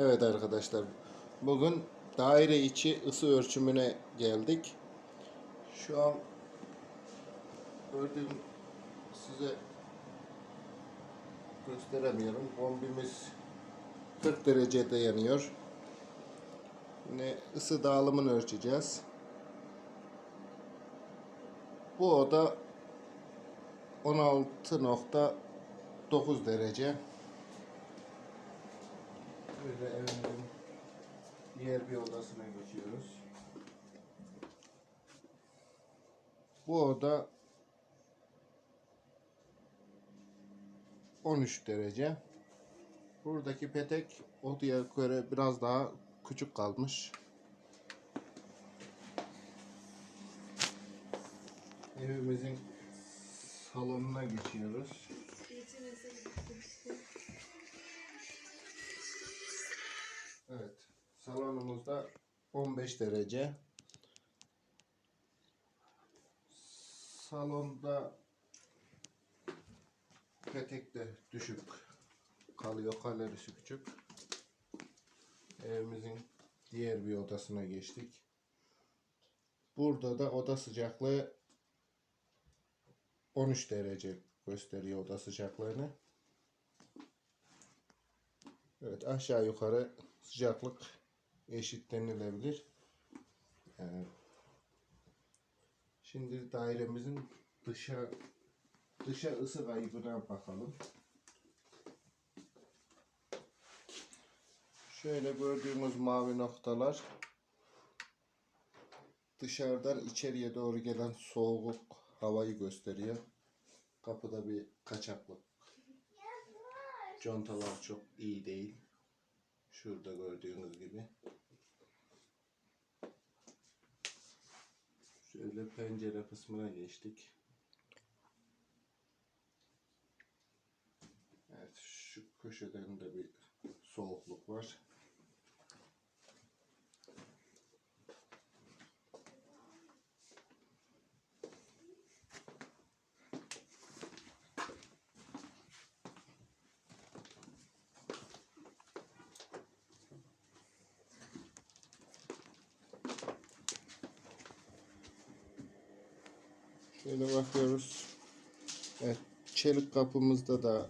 Evet arkadaşlar. Bugün daire içi ısı ölçümüne geldik. Şu an gördüğüm size gösteremiyorum. Bombimiz 40 derecede yanıyor. Yine ısı dağılımını ölçeceğiz. Bu oda 16.9 derece. Böyle evimizin diğer bir odasına geçiyoruz. Bu oda 13 derece. Buradaki petek odaya göre biraz daha küçük kalmış. Evimizin salonuna geçiyoruz. Salonumuzda 15 derece. Salonda petek de düşük kalıyor. Kalorisi küçük. Evimizin diğer bir odasına geçtik. Burada da oda sıcaklığı 13 derece gösteriyor oda sıcaklığını. Evet aşağı yukarı sıcaklık eşit denilebilir. Yani şimdi dairemizin dışa dışa ısı kaybına bakalım. Şöyle gördüğümüz mavi noktalar dışarıdan içeriye doğru gelen soğuk havayı gösteriyor. Kapıda bir kaçaklık. Contalar çok iyi değil. Şurada gördüğünüz gibi. Şöyle pencere kısmına geçtik. Evet şu köşeden de bir soğukluk var. Şöyle bakıyoruz. Evet, çelik kapımızda da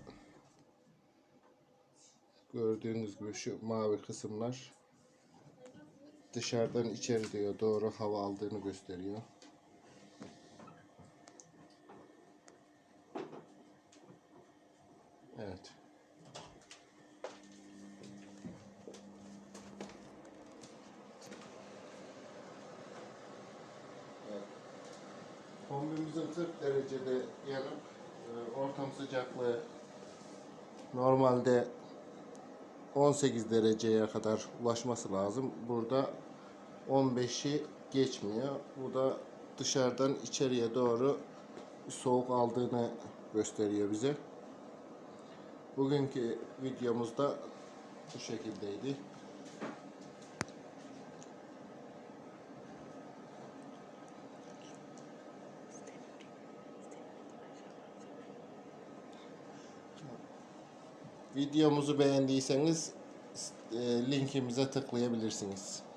gördüğünüz gibi şu mavi kısımlar dışarıdan içeri diyor doğru hava aldığını gösteriyor. Evet. Evet. Kombimizin 40 derecede yanıp e, ortam sıcaklığı normalde 18 dereceye kadar ulaşması lazım. Burada 15'i geçmiyor. Bu da dışarıdan içeriye doğru soğuk aldığını gösteriyor bize. Bugünkü videomuzda bu şekildeydi. Videomuzu beğendiyseniz e, linkimize tıklayabilirsiniz.